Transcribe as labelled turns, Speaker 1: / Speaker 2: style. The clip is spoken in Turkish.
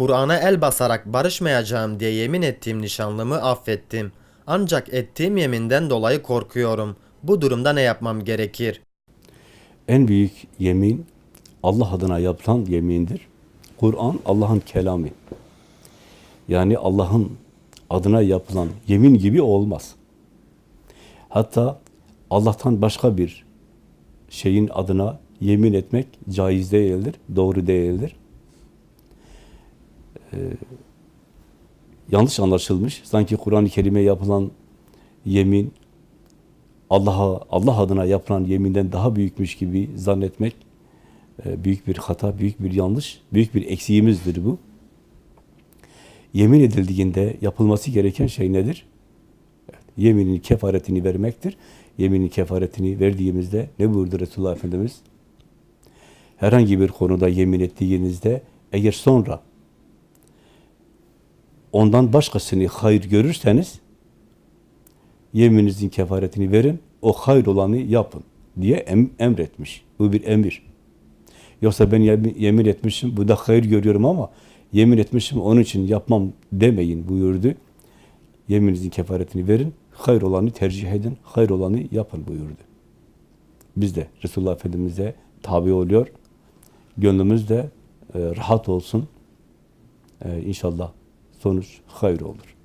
Speaker 1: Kur'an'a el basarak barışmayacağım diye yemin ettiğim nişanlımı affettim. Ancak ettiğim yeminden dolayı korkuyorum. Bu durumda ne yapmam gerekir?
Speaker 2: En büyük yemin Allah adına yapılan yemindir. Kur'an Allah'ın kelamı. Yani Allah'ın adına yapılan yemin gibi olmaz. Hatta Allah'tan başka bir şeyin adına yemin etmek caiz değildir, doğru değildir. Ee, yanlış anlaşılmış. Sanki Kur'an-ı Kerim'e yapılan yemin Allah'a Allah adına yapılan yeminden daha büyükmüş gibi zannetmek e, büyük bir hata, büyük bir yanlış, büyük bir eksiğimizdir bu. Yemin edildiğinde yapılması gereken şey nedir? Yeminin kefaretini vermektir. Yeminin kefaretini verdiğimizde ne buyurdu Resulullah Efendimiz? Herhangi bir konuda yemin ettiğinizde eğer sonra ondan başkasını hayır görürseniz yemininizin kefaretini verin, o hayır olanı yapın diye em- emretmiş. Bu bir emir. Yoksa ben yemin, etmişim, bu da hayır görüyorum ama yemin etmişim, onun için yapmam demeyin buyurdu. Yemininizin kefaretini verin, hayır olanı tercih edin, hayır olanı yapın buyurdu. Biz de Resulullah Efendimiz'e tabi oluyor. Gönlümüz de e, rahat olsun. E, inşallah sonuç hayır olur.